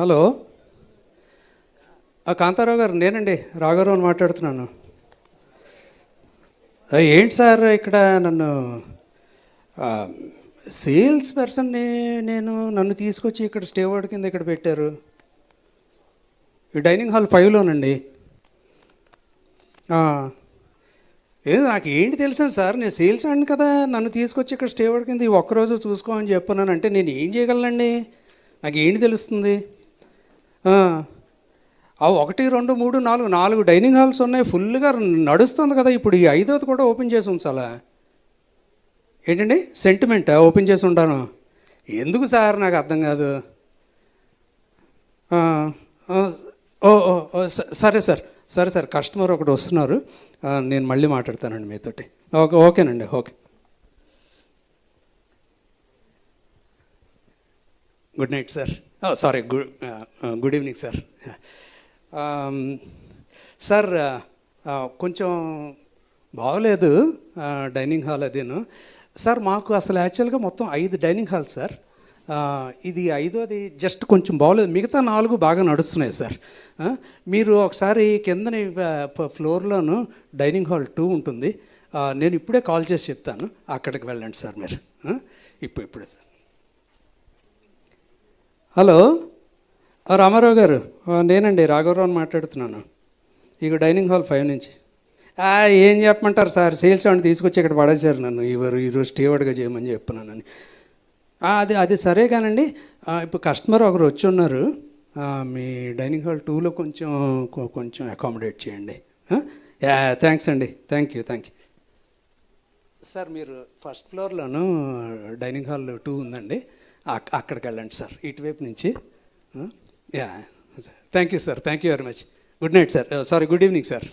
Hello. ఆ, కాంతారావు గారు నేనండి రాఘవరావు అని మాట్లాడుతున్నాను. ఏంటి సార్ ఇక్కడ నన్ను సేల్స్ పర్సన్ని నేను నన్ను తీసుకొచ్చి ఇక్కడ స్టేవర్డ్ కింద ఇక్కడ పెట్టారు. ఈ డైనింగ్ హాల్ ఫైవ్లోనండి. ఆ, ఏదో నాకు ఏంటి తెలుసాను సార్ నేను సేల్స్ అండి కదా నన్ను తీసుకొచ్చి ఇక్కడ స్టేవర్డ్ కింద ఈ ఒక్కరోజు చూసుకోమని చెప్పున్నాను. అంటే నేను ఏం చేయగలనండి? నాకు ఏంటి తెలుస్తుంది? ఒకటి రెండు మూడు నాలుగు నాలుగు డైనింగ్ హాల్స్ ఉన్నాయి. ఫుల్గా నడుస్తుంది కదా ఇప్పుడు. ఈ ఐదోది కూడా ఓపెన్ చేసి ఉంచాలా? ఏంటండి? సెంటిమెంట్? ఓపెన్ చేసి ఉంటాను ఎందుకు సార్? నాకు అర్థం కాదు. ఓ సరే సార్. సరే సార్. కస్టమర్ ఒకటి వస్తున్నారు. నేను మళ్ళీ మాట్లాడతానండి మీతోటి. ఓకే ఓకేనండి. Okay. Good night sir. Sorry good good evening sir sir కొంచెం బాగలేదు uh, డైనింగ్ హాల్ అదేను. సార్ మాకు అసలు యాక్చువల్గా మొత్తం ఐదు డైనింగ్ హాల్ సార్ ఇది ఐదోది జస్ట్ కొంచెం బాగోలేదు. మిగతా నాలుగు బాగా నడుస్తున్నాయి సార్ uh, మీరు ఒకసారి కిందని uh, ఫ్లోర్లోను డైనింగ్ హాల్ టూ ఉంటుంది. నేను ఇప్పుడే కాల్ చేసి చెప్తాను. అక్కడికి వెళ్ళండి సార్ మీరు. ఇప్పుడు ఇప్పుడే సార్ హలో? రామారావు గారు నేనండి రాఘవరావు అని మాట్లాడుతున్నాను. ఇక డైనింగ్ హాల్ ఫైవ్ నుంచి. ఏం చెప్పమంటారు సార్? సేల్స్ అని తీసుకొచ్చి ఇక్కడ పడేశారు నన్ను. ఇవరు ఈరోజు స్టేవర్డ్గా చేయమని చెప్తున్నానని. అది అది సరే కానండి. ఇప్పుడు కస్టమర్ ఒకరు వచ్చి ఉన్నారు. మీ డైనింగ్ హాల్ టూలో కొంచెం కొంచెం అకామిడేట్ చేయండి. థ్యాంక్స్ అండి. Thank you thank you. Sir మీరు ఫస్ట్ ఫ్లోర్లోను డైనింగ్ హాల్ టూ ఉందండి. అక్కడికి వెళ్ళండి సార్. ఇటువైపు నుంచి. Yeah thank you sir thank you very much good night sir sorry good evening sir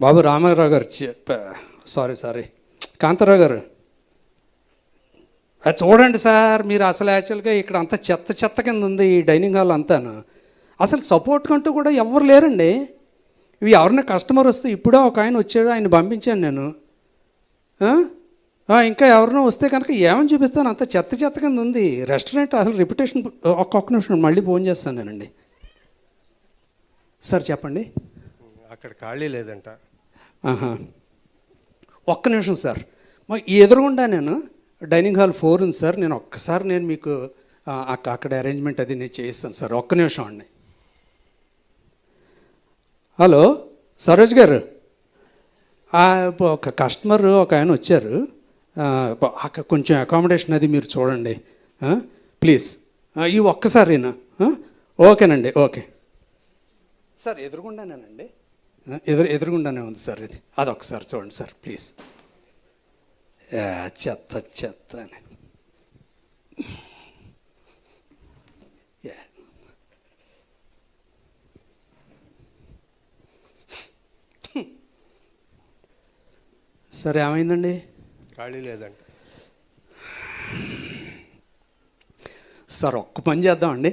Babu Ramarao గారు సారీ సారీ కాంతారావు గారు. అది చూడండి సార్ మీరు అసలు యాక్చువల్గా ఇక్కడ అంతా చెత్త చెత్త కింద ఉంది ఈ డైనింగ్ హాల్ అంతాను. అసలు సపోర్ట్ కంటూ కూడా ఎవరు లేరండి. ఇవి ఎవరైనా కస్టమర్ వస్తే ఇప్పుడే ఒక ఆయన వచ్చాడు ఆయన పంపించాను నేను. ఇంకా ఎవరైనా వస్తే కనుక ఏమని చూపిస్తాను? అంత చెత్త చెత్త కింద ఉంది. రెస్టారెంట్ అసలు రెప్యుటేషన్ ఒక్కొక్క నిమిషం మళ్ళీ ఫోన్ చేస్తాను నేనండి. సార్ చెప్పండి. అక్కడ ఖాళీ లేదంట. ఒక్క నిమిషం సార్. మా ఎదురుగుండా నేను డైనింగ్ హాల్ ఫోర్ ఉంది సార్. నేను ఒక్కసారి నేను మీకు అక్కడ అరేంజ్మెంట్ అది నేను చేయిస్తాను సార్. ఒక్క నిమిషం అండి హలో సరోజ్ గారు. ఒక కస్టమర్ ఒక ఆయన వచ్చారు. అక్కడ కొంచెం అకామిడేషన్ అది మీరు చూడండి. ప్లీజ్. ఈ ఒక్కసారినా? ఓకేనండి ఓకే. సార్ ఎదురుగుండానేనండి? ఎదురు ఎదురుగుండానే ఉంది సార్ ఇది. అదొకసారి చూడండి సార్ ప్లీజ్. చెత్త చెత్త అని. సరే ఏమైందండి? ఖాళీ లేదంట. సార్ ఒక్క పని చేద్దామండి?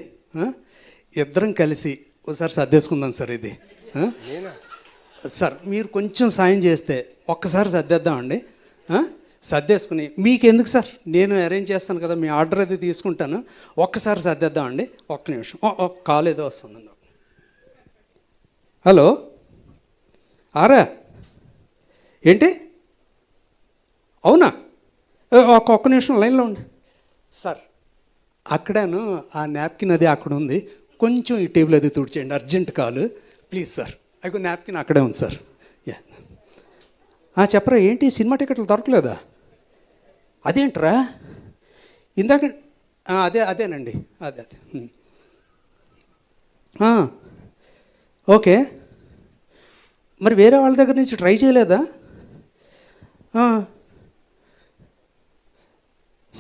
ఇద్దరం కలిసి ఒకసారి సర్దేసుకుందాం సార్ ఇది. సార్ మీరు కొంచెం సాయం చేస్తే ఒక్కసారి సర్దేద్దామండి? సర్దేసుకుని మీకు ఎందుకు సార్? నేను అరేంజ్ చేస్తాను కదా మీ ఆర్డర్ అది తీసుకుంటాను. ఒక్కసారి సర్దేద్దామండి. ఒక్క నిమిషం. కాల్ ఏదో వస్తుందండి. హలో? ఆరా? ఏంటి? అవునా? ఒక్క నిమిషం లైన్లో ఉండి. సార్. అక్కడను ఆ నాప్కిన్ అది అక్కడ ఉంది. కొంచెం ఈ టేబుల్ అది తుడిచేయండి అర్జెంట్ కాల్. Please sir. అయ్యో నాప్కిన్ అక్కడే ఉంది సార్. చెప్పరా ఏంటి సినిమా టికెట్లు దొరకలేదా? అదేంట్రా? ఇందాక అదే అదేనండి అదే అదే. ఓకే. మరి వేరే వాళ్ళ దగ్గర నుంచి ట్రై చేయలేదా.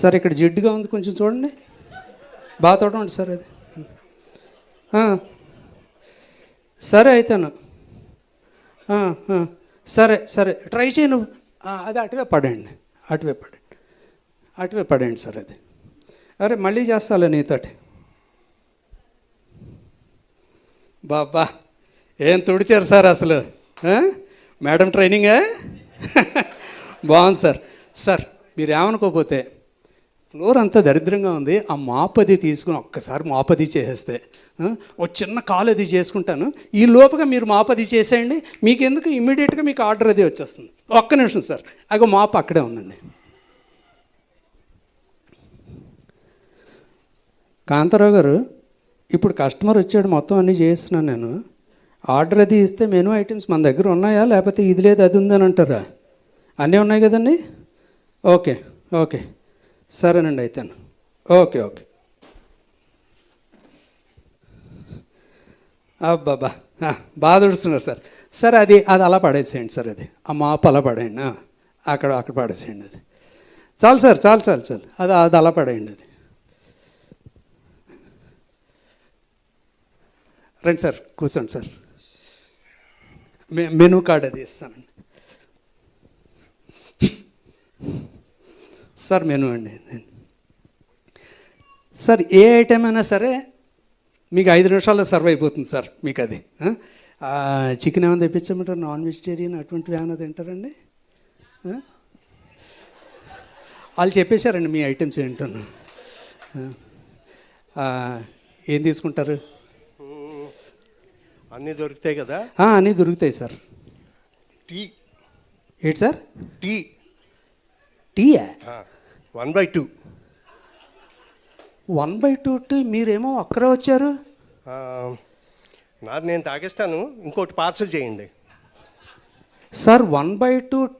సార్ ఇక్కడ జిడ్డుగా ఉంది కొంచెం చూడండి. బాగా చూడండి సార్ అది. సరే అయితేను. సరే సరే. ట్రై చేయను అది అటువే పడండి. అటువే పడండి. అటువే పడండి సార్ అది. అరే మళ్ళీ చేస్తాలే నీతోటి. బాబా ఏం తుడిచారు సార్ అసలు? మేడం ట్రైనింగా? బాగుంది సార్. సార్ మీరు ఏమనుకోకపోతే ఫ్లోర్ అంతా దరిద్రంగా ఉంది. ఆ మాపది తీసుకుని ఒక్కసారి మాపది చేసేస్తే ఒక చిన్న కాలు అది చేసుకుంటాను. ఈ లోపుగా మీరు మాపది చేసేయండి. మీకు ఎందుకు ఇమీడియట్గా మీకు ఆర్డర్ అది వచ్చేస్తుంది. ఒక్క నిమిషం సార్. అగో మాప అక్కడే ఉందండి. కాంతారావు గారు ఇప్పుడు కస్టమర్ వచ్చాడు మొత్తం అన్నీ చేస్తున్నాను నేను. ఆర్డర్ అది ఇస్తే మెనూ ఐటమ్స్ మన దగ్గర ఉన్నాయా? లేకపోతే ఇది లేదు అది ఉందని అంటారా? అన్నీ ఉన్నాయి కదండి? Okay okay. సరేనండి అయితే ఓకే ఓకే. అబ్బాబా ఆ, బాగా సార్. సార్ అది అది అలా పడేసేయండి సార్ అది. ఆ మాపు అలా పడేయండి అక్కడ అక్కడ పడేసేయండి అది. చాలు సార్ చాలు చాలు చాలు. అది అది అలా పడేయండి అది. రండి సార్ కూర్చోండి సార్. మె మెనూ కార్డ్ అది ఇస్తానండి. సార్ మెనూ అండి. సార్ ఏ ఐటెం అయినా సరే మీకు ఐదు నిమిషాల్లో సర్వ్ అయిపోతుంది సార్ మీకు అది చికెన్ ఏమైనా తెప్పించమంటారు? నాన్ వెజిటేరియన్ అటువంటివి ఏమైనా తింటారండి? వాళ్ళు చెప్పేశారండి మీ ఐటమ్స్ ఏంటను. ఆ, ఏం తీసుకుంటారు? అన్నీ దొరుకుతాయి కదా? అన్నీ దొరుకుతాయి సార్. టీ. ఏంటి సార్? టీ. టీయా one by two one by two tea మీరేమో ఒక్కరే వచ్చారు? నాది నేను తాగేస్తాను. ఇంకోటి పార్సల్ చేయండి. Sir one by two